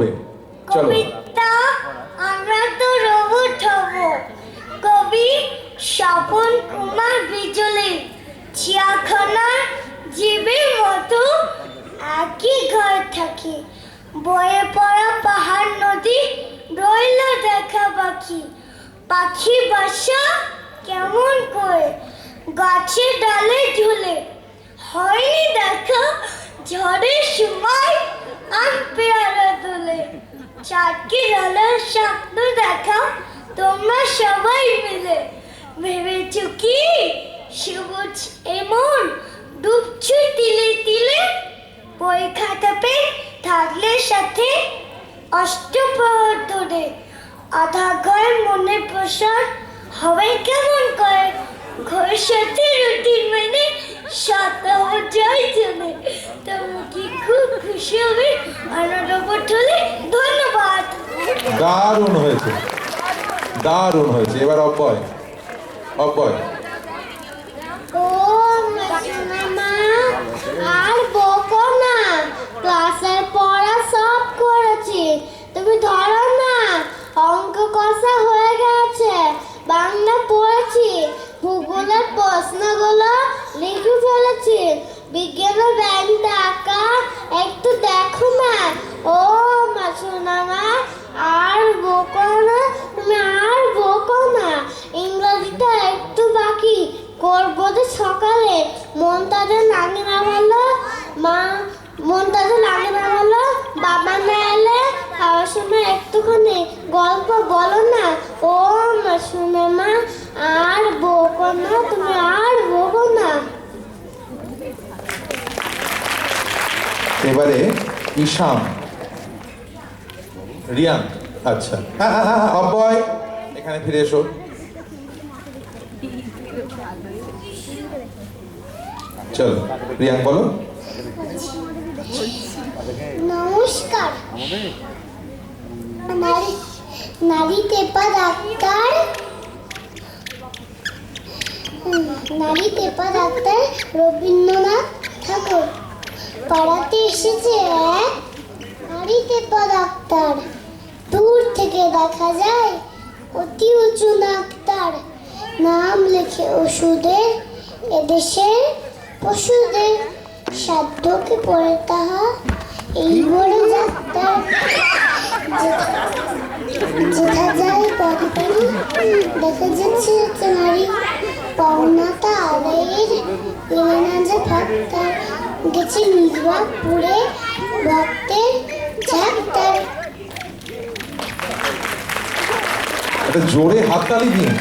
পড়বে চলো। কবিতা, আমরা তো রোবট হব। কবি স্বপন কুমার বিজলি চিয়াখানার জীবের মতো একই ঘর থাকি। বয়ে পড়া পাহাড় নদী রইল দেখা পাখি। পাখি বাসা কেমন করে? গাছের ডালে ঝুলে হয়নি দেখা ঝড়ের সময় তোলে চারটি ডালের স্বপ্ন দেখা, তোমরা সবাই মিলে। ভেবেছ কি? সবুজ এমন ডুবছো তিলে তিলে। বই খাতা পেন থাকলে সাথে অষ্টপ্রহর ধরে আধা ঘর মনে প্রসার হবে কেমন করে? ঘর সাথে রুটিন মেনে সপ্তাহ জয় জনে তুমি কি হবে ধন্যবাদ। দারুণ হয়েছে। দারুণ হয়েছে। এবার অপয় অব্যয় ও মা আর বকো না ক্লাসের পড়া সব করেছি তুমি ধরো না অঙ্ক কষা হয়ে গেছে বাংলা পড়েছি ভূগোলের প্রশ্নগুলো লিখে ফেলেছি বিজ্ঞানের ব্যাংকটা আঁকা একটু দেখো না ও মা শোনা মা আর বকো না তুমি আর বকো না ইংরেজিটা একটু বাকি করব যে সকালে মন তাদের লাগে না বলো মা মন তাদের লাগে না বলো বাবা না এলে খাওয়ার সময় একটুখানি গল্প বলো না। ও মা, শুনে মা, আর বকো না, তুমি আর বকো না। এবারে ঈশান। রিয়ান আচ্ছা। হ্যাঁ হ্যাঁ হ্যাঁ অব্যয় এখানে ফিরে এসো। চলো, রিয়ান বলো। নমস্কার। নারী তেপা ডাক্তার। নারী তেপা ডাক্তার রবীন্দ্রনাথ ঠাকুর। পাড়াতে এসেছে নারী তেপা ডাক্তার। দূর থেকে দেখা যায় অতি উঁচু ডাক্তার। নাম লেখে ওষুধের, এদেশের পশুদের। সাধ্যকে পড়ে তাহা এই বড় ডাক্তার যেথা যায় পথে পানি দেখা যাচ্ছে নারী পাওনাটা আদায়ের এলে যে ফাক্তার গেছে নিজবাগ পুরে ভক্তের জোরে হাততালি দিন।